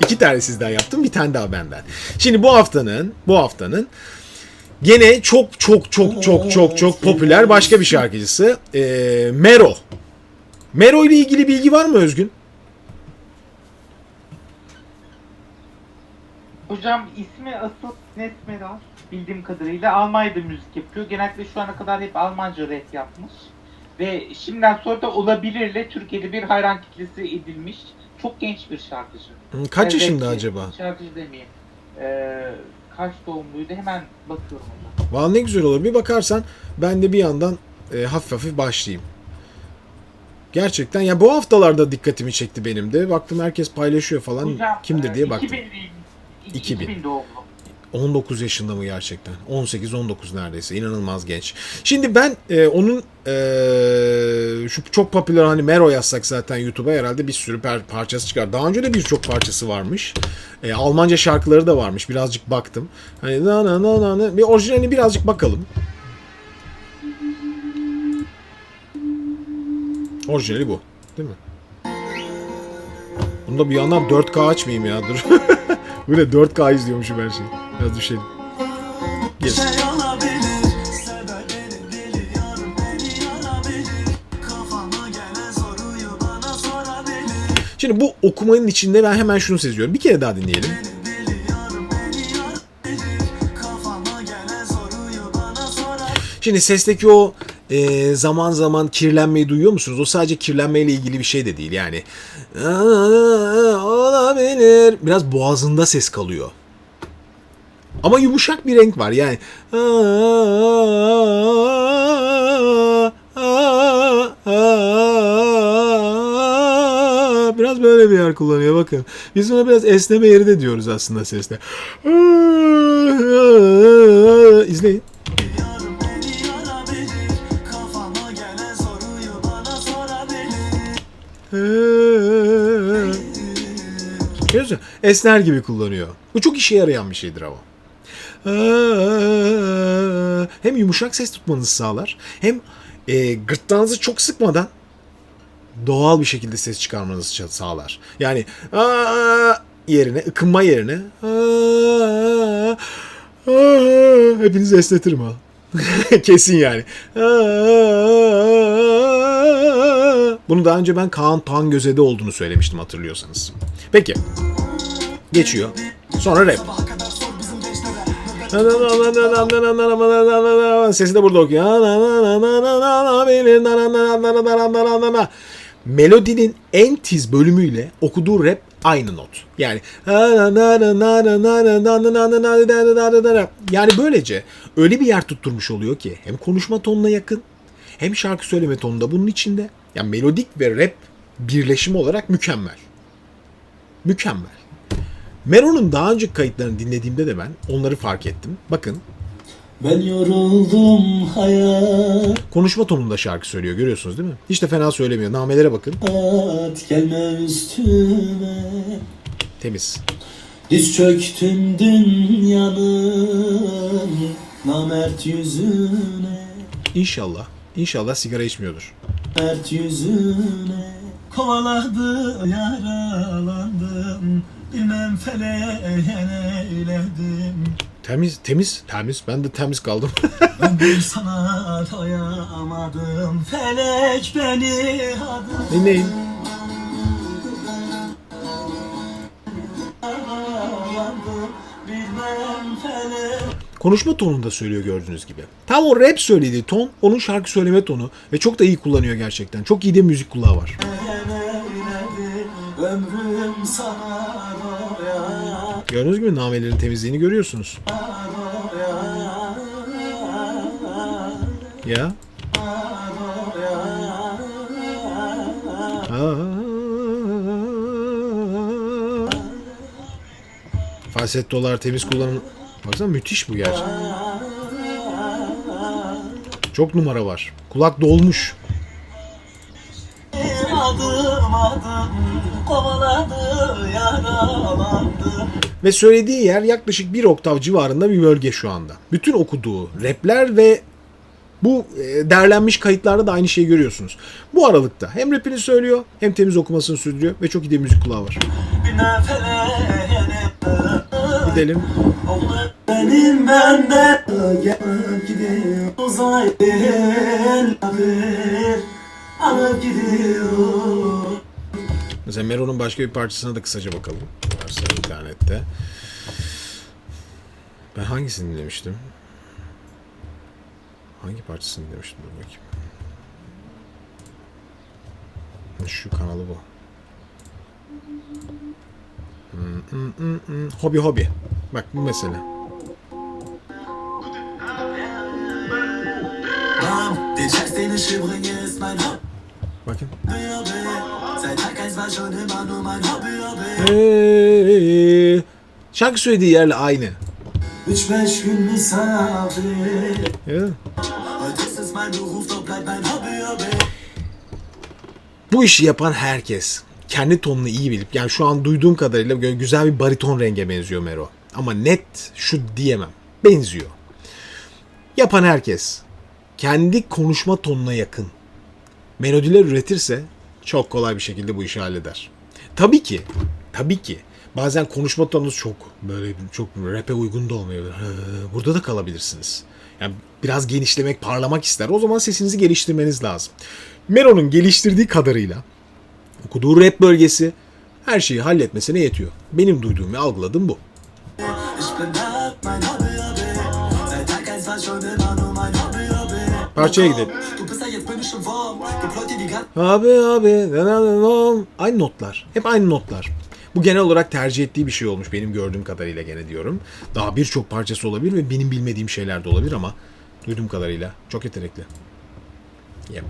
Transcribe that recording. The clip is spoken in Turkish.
İki tane sizden yaptım, bir tane daha benden. Şimdi bu haftanın, bu haftanın gene çok çok çok çok çok çok popüler başka bir şarkıcısı ee, Mero. Mero ile ilgili bilgi var mı Özgün? Hocam ismi asıl Nesmeral bildiğim kadarıyla Almanya'da müzik yapıyor. Genellikle şu ana kadar hep Almanca rap yapmış. Ve şimdiden sonra da olabilirle Türkiye'de bir hayran kitlesi edilmiş. Çok genç bir şarkıcı. Kaç Evet, yaşında acaba? Şarkıcı demeyeyim. Ee, kaç doğumluydu hemen bakıyorum ona. Vallahi ne güzel olur. Bir bakarsan ben de bir yandan e, hafif hafif başlayayım. Gerçekten ya bu haftalarda dikkatimi çekti benim de. Baktım herkes paylaşıyor falan. Hocam, Kimdir e, diye baktım. 2000, 2000. 2000 doğumlu. 19 yaşında mı gerçekten? 18-19 neredeyse. İnanılmaz genç. Şimdi ben e, onun e, şu çok popüler hani Mero yazsak zaten YouTube'a herhalde bir sürü per- parçası çıkar. Daha önce de birçok parçası varmış. E, Almanca şarkıları da varmış. Birazcık baktım. Hani na na na na na. Bir orijinalini birazcık bakalım. Orijinali bu. Değil mi? Bunda bir yandan 4K açmayayım ya dur. ne 4K izliyormuşum her şeyi. Biraz düşelim. Gel. şey Şimdi bu okumanın içinde ben hemen şunu seziyorum. Bir kere daha dinleyelim. Şimdi sesteki o e, zaman zaman kirlenmeyi duyuyor musunuz? O sadece kirlenmeyle ilgili bir şey de değil yani. "Aa, Olabilir. Biraz boğazında ses kalıyor. Ama yumuşak bir renk var yani. Biraz böyle bir yer kullanıyor bakın. Biz buna biraz esneme yeri de diyoruz aslında seste. İzleyin. Görüyorsun? Esner gibi kullanıyor. Bu çok işe yarayan bir şeydir ama. Hem yumuşak ses tutmanızı sağlar hem e, gırtlağınızı çok sıkmadan doğal bir şekilde ses çıkarmanızı sağlar. Yani yerine, ıkınma yerine aa, aa, hepinizi esnetirim ha. Kesin yani. Bunu daha önce ben Kaan Tangöze'de olduğunu söylemiştim hatırlıyorsanız. Peki. Geçiyor. Sonra rap. Sesi de burada okuyor. Melodinin en tiz bölümüyle okuduğu rap aynı not. Yani yani böylece öyle bir yer tutturmuş oluyor ki hem konuşma tonuna yakın hem şarkı söyleme tonunda bunun içinde. Yani melodik ve rap birleşimi olarak mükemmel. Mükemmel. Mero'nun daha önceki kayıtlarını dinlediğimde de ben onları fark ettim. Bakın Ben yoruldum hayat konuşma tonunda şarkı söylüyor görüyorsunuz değil mi? Hiç de fena söylemiyor. Namelere bakın. Gelme üstüme Temiz. Diz çöktüm dünyanın Namert yüzüne İnşallah. İnşallah sigara içmiyordur. Mert yüzüne Kovaladı yaralandım Bilmem feleğe neyledim Temiz, temiz, temiz. Ben de temiz kaldım. Ben bir sana doyamadım Felek beni adı Dinleyin. Konuşma tonunda söylüyor gördüğünüz gibi. Tam o rap söylediği ton onun şarkı söyleme tonu ve çok da iyi kullanıyor gerçekten. Çok iyi de müzik kulağı var. Ömrüm sana Gördüğünüz gibi namelerin temizliğini görüyorsunuz. Ya. Falsettolar temiz kullanım. Baksana müthiş bu gerçekten. Çok numara var. Kulak dolmuş. Adım adım kovaladı yaralandı Ve söylediği yer yaklaşık bir oktav civarında bir bölge şu anda. Bütün okuduğu rapler ve bu e, derlenmiş kayıtlarda da aynı şeyi görüyorsunuz. Bu aralıkta hem rapini söylüyor hem temiz okumasını sürdürüyor ve çok iyi de müzik kulağı var. Gidelim. Benim gidiyor Mesela Mero'nun başka bir parçasına da kısaca bakalım. Varsa internette. Ben hangisini dinlemiştim? Hangi parçasını dinlemiştim? Dur bakayım. Şu kanalı bu. Hmm, hmm, hmm, hmm. Hobi hobi. Bak bu mesele. Bringe, Hey. Şarkı söylediği yerle aynı. Üç beş gün misafir. Bu işi yapan herkes kendi tonunu iyi bilip yani şu an duyduğum kadarıyla güzel bir bariton renge benziyor Mero. Ama net şu diyemem. Benziyor. Yapan herkes kendi konuşma tonuna yakın melodiler üretirse çok kolay bir şekilde bu işi halleder. Tabii ki, tabii ki bazen konuşma tonunuz çok böyle çok rap'e uygun da. Hı, Burada da kalabilirsiniz. Yani biraz genişlemek, parlamak ister. O zaman sesinizi geliştirmeniz lazım. Mero'nun geliştirdiği kadarıyla okuduğu rap bölgesi her şeyi halletmesine yetiyor. Benim duyduğum ve algıladığım bu. Ich bin Abi abi aynı notlar. Hep aynı notlar. Bu genel olarak tercih ettiği bir şey olmuş benim gördüğüm kadarıyla gene diyorum. Daha birçok parçası olabilir ve benim bilmediğim şeyler de olabilir ama duyduğum kadarıyla çok yetenekli. Yep.